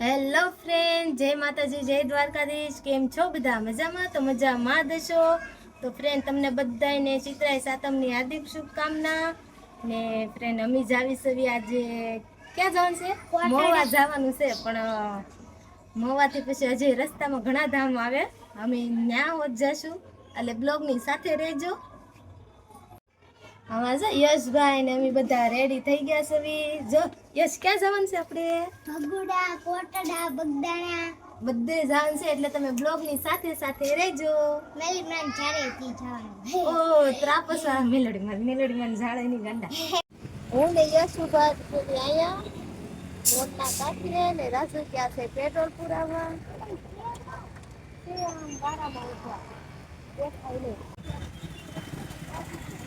Hello friend જય માતાજી જય દ્વારકાધીશ. કેમ છો બધા? મજામાં? તો મજામાં દશો? તો ફ્રેન્ડ તમને બધાને ચિત્રાય સાતમની હાર્દિક શુભકામના. ને ફ્રેન્ડ અમી જાવી સવી આજે ક્યાં જવાનું છે? મોવા જવાનું છે પણ મોવાથી પછી હજી રસ્તામાં ઘણા ધામ આવે. અમે ત્યાં હોત જશું. એટલે બ્લોગની સાથે રહેજો. આમાં છે યશભાઈ ને અમે બધા રેડી થઈ ગયા છે જો યશ ક્યાં જવાનું છે આપણે? ભગુડા કોટડા બગદાણા. બધે જવાનું છે એટલે તમે બ્લોગની સાથે સાથે રહેજો. મેલીમાન ચારેથી જવાનું. ઓ ત્રાપસા મેલડી મન મેલડી મન ઝાડે ની ગંડા. હું ને યશ ઊભા છીએ અહીંયા. મોટા કાકીને ને રાજુ ક્યાં છે પેટ્રોલ પુરાવા તે આમ ગાડામાં ઊભા. દેખાય નહીં.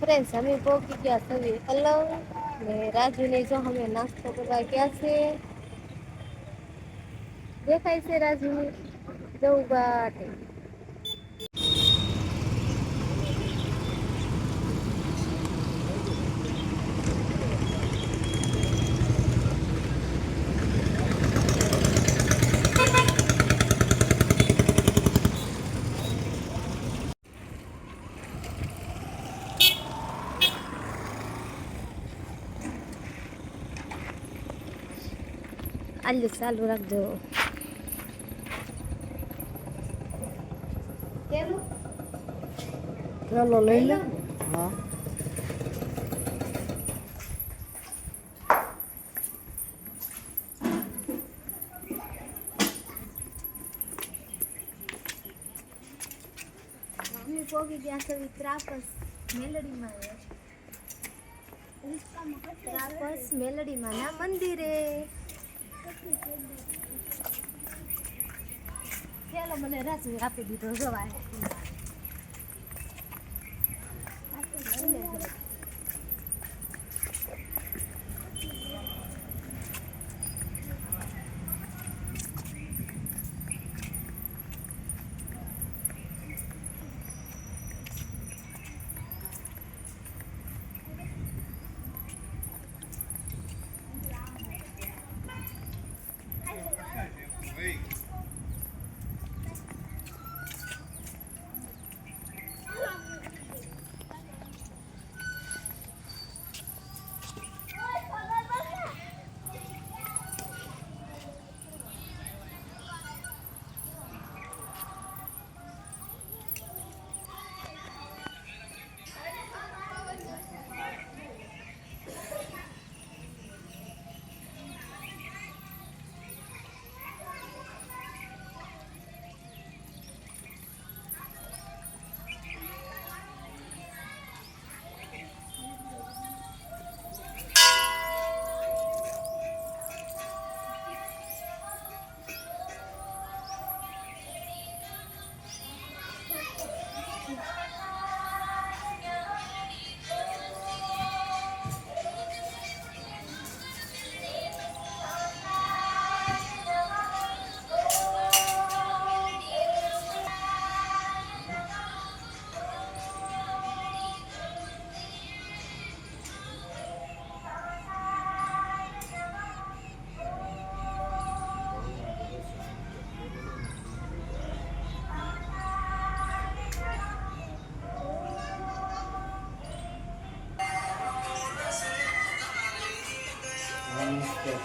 ફ્રેન્ડ્સ અમે પહોંચી ગયા સવે અલગ ને રાજુને જો અમે નાસ્તો કરવા ગયા છે દેખાય છે રાજુ જવું બાટે. આલ્યું ચાલુ રાખજો ચાલો લઈ લે હા પોગી ગયા છે ત્રાપસ મેલડીમાં ત્રાપસ મેલડીમાં ના મંદિરે મને રાજુ આપી દીધો જવાય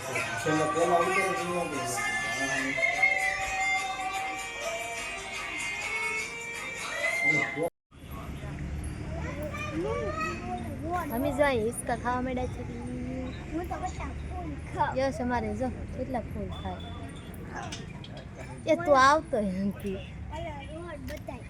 છેલ્લે. અમે જો હિસકા ખાવા માંડ્યા છે. હું યસ, અમારે જો કેટલા ફૂલ ખાય. એ તું આવતો એમથી બતાય.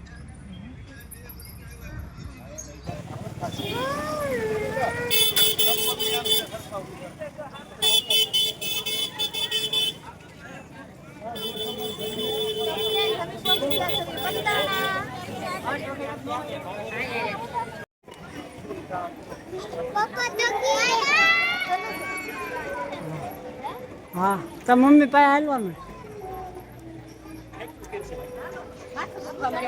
તો મમ્મી પાસે હાલવાનું. બાપા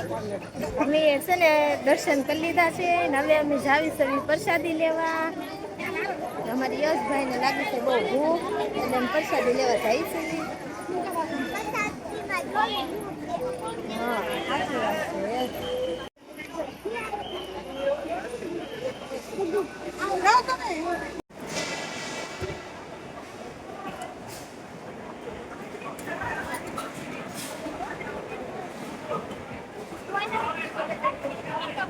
અમે છે ને દર્શન કરી લીધા છે ને હવે અમે જાવી સવી પ્રસાદી લેવા. અમારી યશભાઈને લાગે છે બહુ ભૂખ, એટલે અમે પ્રસાદી લેવા જાય છે હા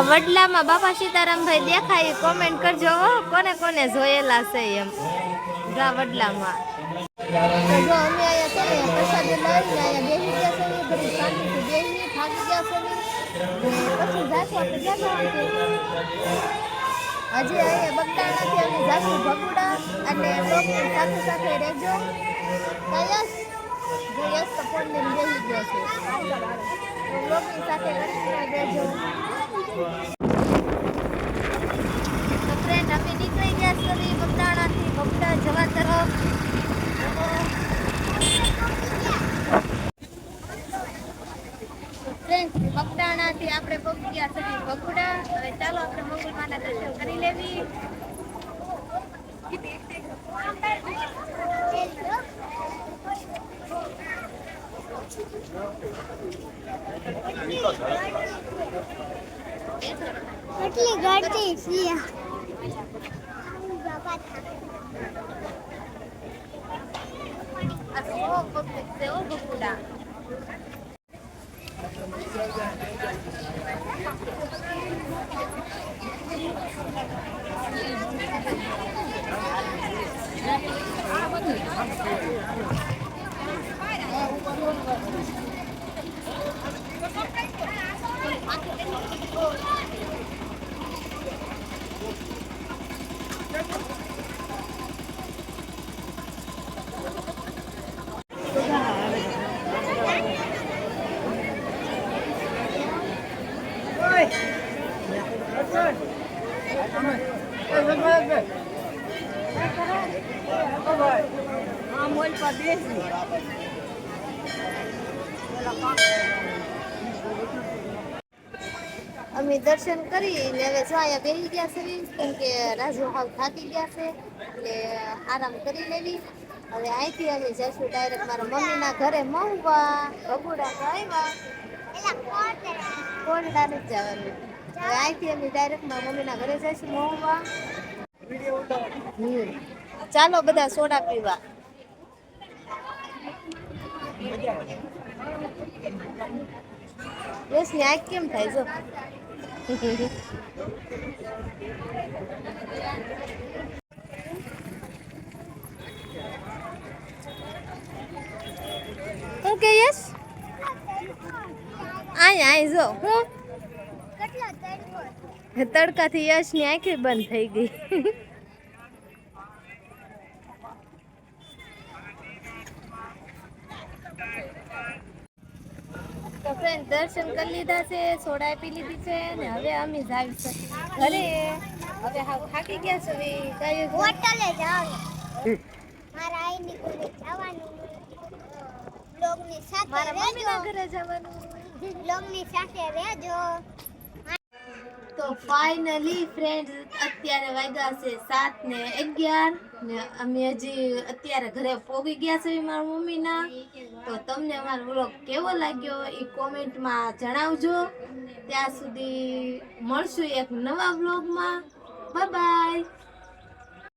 આ વડલામાં બાપા સીતારામભાઈ દેખાય કોમેન્ટ કરજો કોને કોને જોયેલા છે એમ. ગા વડલામાં. જો અમે અહીંયા હજી અહીંયા બગદાણાથી અમે જાશું અને લોકની સાથે સાથે રહેજો. કયસ તો ફ્રેન્ડ અમે નીકળી ગયા છીએ બગદાણાથી બગદા જવા તરફ ફ્રેન્ડ બગદાણાથી આપણે પહોંચી ગયા છીએ બગુડા હવે ચાલો આપણે મંગળવારના દર્શન કરી લેવી કેટલી ગળતી છે. બાપા આ તો બહુ પબ્લિક અમે દર્શન કરી ને હવે જો અહીંયા બેસી ગયા છે કેમ કે રાજુ હાવ થાકી ગયા છે. એટલે આરામ કરી લેવી. હવે અહીંથી અમે જઈશું ડાયરેક્ટ મારા મમ્મીના ઘરે મહુવા બગુડા તો આવ્યા. એલા કોણ કોરડા નથી જવાનું? હવે અહીંથી અમે ડાયરેક્ટ મારા મમ્મીના ઘરે જઈશું મહુવા હમ ચાલો બધા સોડા પીવા બસની આંખ કેમ થાય જો હું કે યશ આય આય જો હું કેટલો તડકો તડકાથી યશની આંખે બંધ થઈ ગઈ. તો ફ્રેન્ડ દર્શન કરી લીધા છે સોડા પી લીધી છે ને હવે અમે જાવી છે. ઘરે. હવે હાવ થાકી ગયા છે હવે કયું હોટલે જાવ મારા આઈની ઘરે જવાનું. બ્લોગની સાથે મારા મમ્મીના ઘરે જવાનું. બ્લોગની સાથે રહેજો. તો ફાઇનલી ફ્રેન્ડ અત્યારે વાગ્યા છે સાત ને અગિયાર ને અમે હજી અત્યારે ઘરે પોગી ગયા છે મારા મમ્મીના. તો તમને અમારો વ્લોગ કેવો લાગ્યો એ કોમેન્ટમાં જણાવજો. ત્યાં સુધી મળશું એક નવા વ્લોગમાં બાય